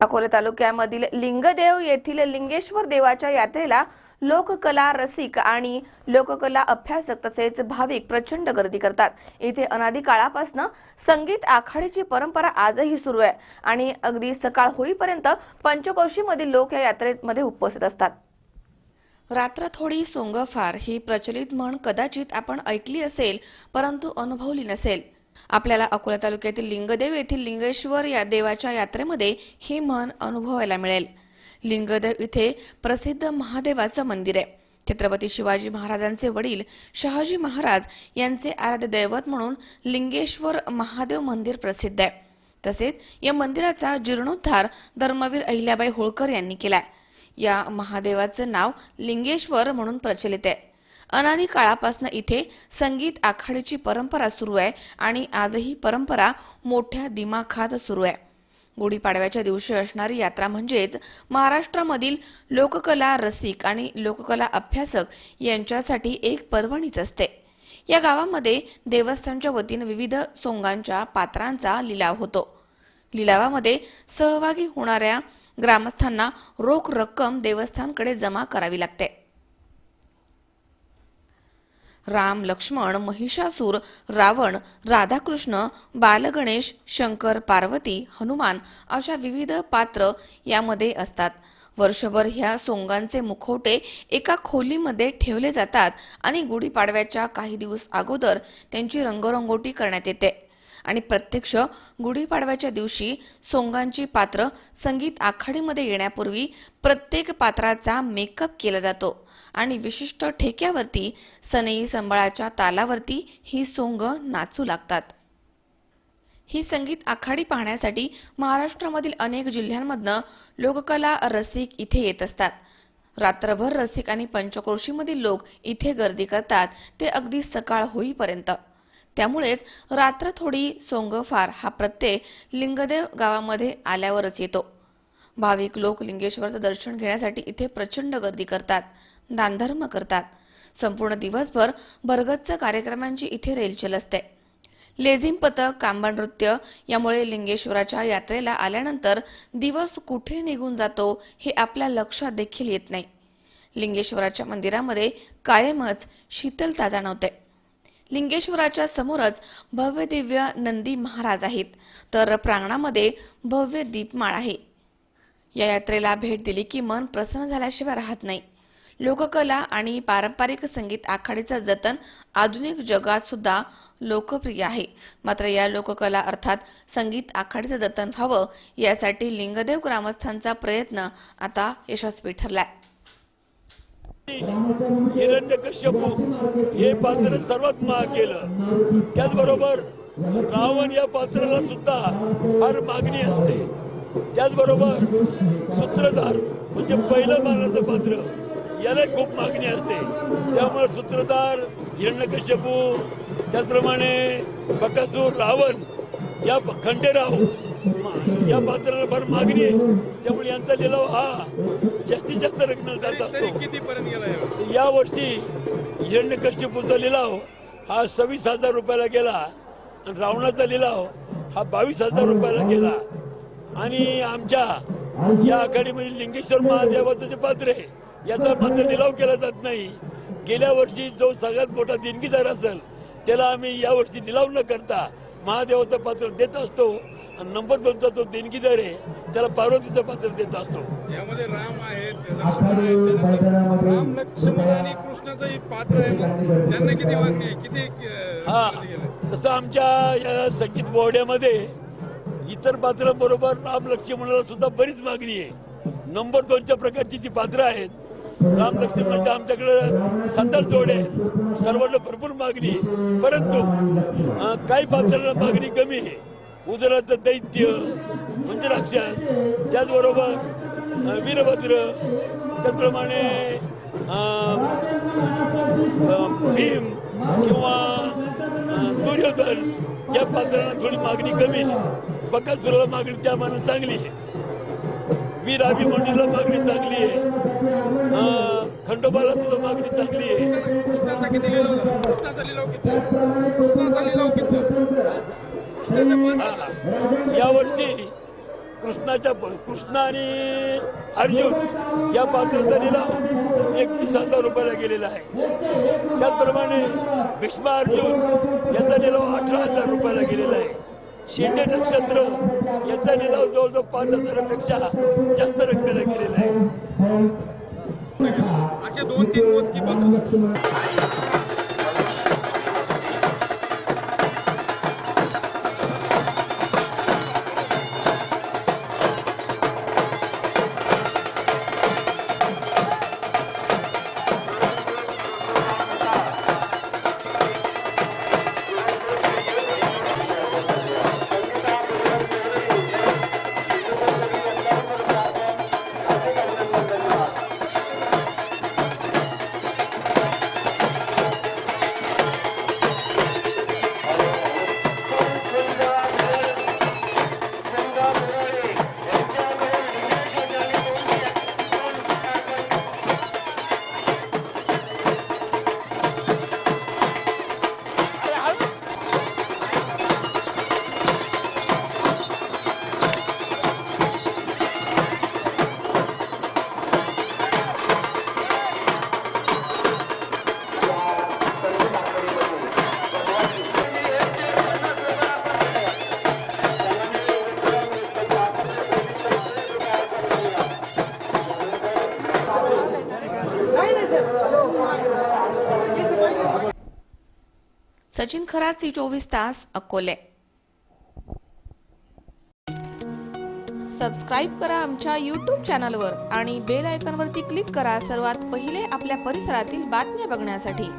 अकोले तालुक्यामधील लिंगदेव येथील लिंगेश्वर देवाच्या यात्रेला लोककला रसिक आणि लोककला अभ्यासक तसेच भाविक प्रचंड गर्दी करतात. इथे अनादी काळापासून संगीत आखाडीची परंपरा आजही सुरू आहे आणि अगदी सकाळ होईपर्यंत पंचकोशीमधील लोक या यात्रेमध्ये उपस्थित असतात. रात्र थोडी सोंगफार ही प्रचलित म्हण कदाचित आपण ऐकली असेल परंतु अनुभवली नसेल. आपल्याला अकोला तालुक्यातील लिंगदेव येथील लिंगेश्वर या देवाच्या यात्रेमध्ये हे म्हण अनुभवायला मिळेल. लिंगदेव इथे प्रसिद्ध महादेवाचं मंदिर आहे. छत्रपती शिवाजी महाराजांचे वडील शहाजी महाराज यांचे आराध्य दैवत म्हणून लिंगेश्वर महादेव मंदिर प्रसिद्ध आहे. तसेच या मंदिराचा जीर्णोद्धार धर्मवीर अहिल्याबाई होळकर यांनी केलाय. या महादेवाचं नाव लिंगेश्वर म्हणून प्रचलित आहे. अनादी काळापासून इथे संगीत आखाडीची परंपरा सुरू आहे आणि आजही परंपरा मोठ्या दिमाखात सुरू आहे. गुढीपाडव्याच्या दिवशी असणारी यात्रा म्हणजेच महाराष्ट्रामधील लोककला रसिक आणि लोककला अभ्यासक यांच्यासाठी एक पर्वणीच असते. या गावामध्ये देवस्थानच्या वतीनं विविध सोंगांच्या पात्रांचा लिलाव होतो. लिलावामध्ये सहभागी होणाऱ्या ग्रामस्थांना रोख रक्कम देवस्थानकडे जमा करावी लागते. राम लक्ष्मण महिषासूर रावण राधाकृष्ण बालगणेश शंकर पार्वती हनुमान अशा विविध पात्र यामध्ये असतात. वर्षभर ह्या सोंगांचे मुखवटे एका खोलीमध्ये ठेवले जातात आणि गुढीपाडव्याच्या काही दिवस अगोदर त्यांची रंगरंगोटी करण्यात येते. आणि प्रत्यक्ष गुढीपाडव्याच्या दिवशी सोंगांची पात्र संगीत आखाडीमध्ये येण्यापूर्वी प्रत्येक पात्राचा मेकअप केला जातो. आणि विशिष्ट ठेक्यावरती सनई संबळाच्या तालावरती ही सोंग नाचू लागतात. ही संगीत आखाडी पाहण्यासाठी महाराष्ट्रामधील अनेक जिल्ह्यांमधनं लोककला रसिक इथे येत असतात. रात्रभर रसिक आणि पंचक्रोशीमधील लोक इथे गर्दी करतात. ते अगदी सकाळ होईपर्यंत. त्यामुळेच रात्र थोडी सोंगफार हा प्रत्यय लिंगदेव गावामध्ये आल्यावरच येतो. भाविक लोक लिंगेश्वरचं दर्शन घेण्यासाठी इथे प्रचंड गर्दी करतात दानधर्म करतात. संपूर्ण दिवसभर भरगच्च कार्यक्रमांची इथे रेलचेल असते. लेझिम पथक कांबा नृत्य यामुळे लिंगेश्वराच्या यात्रेला आल्यानंतर दिवस कुठे निघून जातो हे आपल्या लक्षात देखील येत नाही. लिंगेश्वराच्या मंदिरामध्ये कायमच शीतलता जाणवते. लिंगेश्वराच्या समोरच भव्य दिव्य नंदी महाराज आहेत. तर प्रांगणामध्ये भव्य दीपमाळ आहे. या यात्रेला भेट दिली की मन प्रसन्न झाल्याशिवाय राहत नाही. लोककला आणि पारंपरिक संगीत आखाडीचं जतन आधुनिक जगात सुद्धा लोकप्रिय आहे. मात्र या लोककला अर्थात संगीत आखाडीचं जतन व्हावं यासाठी लिंगदेव ग्रामस्थांचा प्रयत्न आता यशस्वी ठरलाय. हिरण्यकश्यपू हे पात्र सर्वात महाग केलं. त्याचबरोबर रावण या पात्राला सुद्धा फार मागणी असते. त्याचबरोबर सूत्रधार म्हणजे पहिलं मानाचं पात्र याला खूप मागणी असते. त्यामुळे सूत्रधार हिरण्यकश्यपू त्याचप्रमाणे बकासूर रावण या खंडेराव या पात्राला फार मागणी आहे. त्यामुळे यांचा लिलाव हा जास्तीत जास्त रकमेला जात असतो. या वर्षी हिरण्यकश्यपूचा लिलाव हा सव्वीस हजार रुपयाला गेला. आणि रावणाचा लिलाव हा बावीस हजार रुपयाला गेला. आणि आमच्या या आघाडीमध्ये लिंगेश्वर महादेवाचं जे पात्र आहे याचा मात्र लिलाव केला जात नाही. गेल्या वर्षी जो सगळ्यात मोठा देणगीदार असेल त्याला आम्ही या वर्षी लिलाव न करता महादेवाचं पात्र देत असतो. नंबर दोनचा जो देणगीदार आहे त्याला पार्वतीचं पात्र देत असतो. यामध्ये राम आहेत लक्ष्मण आहेत राम लक्ष्मण आणि कृष्णाचं एक पात्र आहे. त्यांना किती मागणी आहे? किती अं, हा? तसं आमच्या या संगीत बोहड्यामध्ये इतर पात्रांबरोबर राम लक्ष्मणाला सुद्धा बरीच मागणी आहे. नंबर दोनच्या प्रकारची जी पात्र आहेत राम लक्ष्मणाच्या आमच्याकडे सात जोड आहेत सर्वांना भरपूर मागणी आहे. परंतु अं, काही पात्रांना मागणी कमी आहे. उदराचं दैत्य म्हणजे राक्षस त्याचबरोबर वीरभद्र त्याचप्रमाणे भीम किंवा दुर्योधन या पात्रांना थोडी मागणी कमी आहे. बकासुराला मागणी त्या मानाने चांगली आहे. वीर अभिमन्यूला मागणी चांगली आहे. खंडोबाला सुद्धा मागणी चांगली आहे. कृष्णाचा किती लिलाव कृष्णाचा लिलाव किती? कृष्णाचा लिलाव किती? यावर्षी कृष्णाच्या कृष्ण आणि अर्जुन या पात्राचा लिलाव एकवीस हजार रुपयाला गेलेला आहे. त्याचप्रमाणे भीष्मा अर्जुन याचा लिलाव अठरा हजार रुपयाला गेलेला आहे. शिंदे नक्षत्र याचा लिलाव जवळजवळ पाच हजारापेक्षा जास्त रकमेला गेलेला आहे. असे दोन तीन मोजकी पात्र. सचिन खराची चोवीस तास अकोले. सबस्क्राईब करा आमच्या यूट्यूब चॅनलवर आणि बेल आयकॉनवरती क्लिक करा सर्वात पहिले आपल्या परिसरातील बातम्या बघण्यासाठी.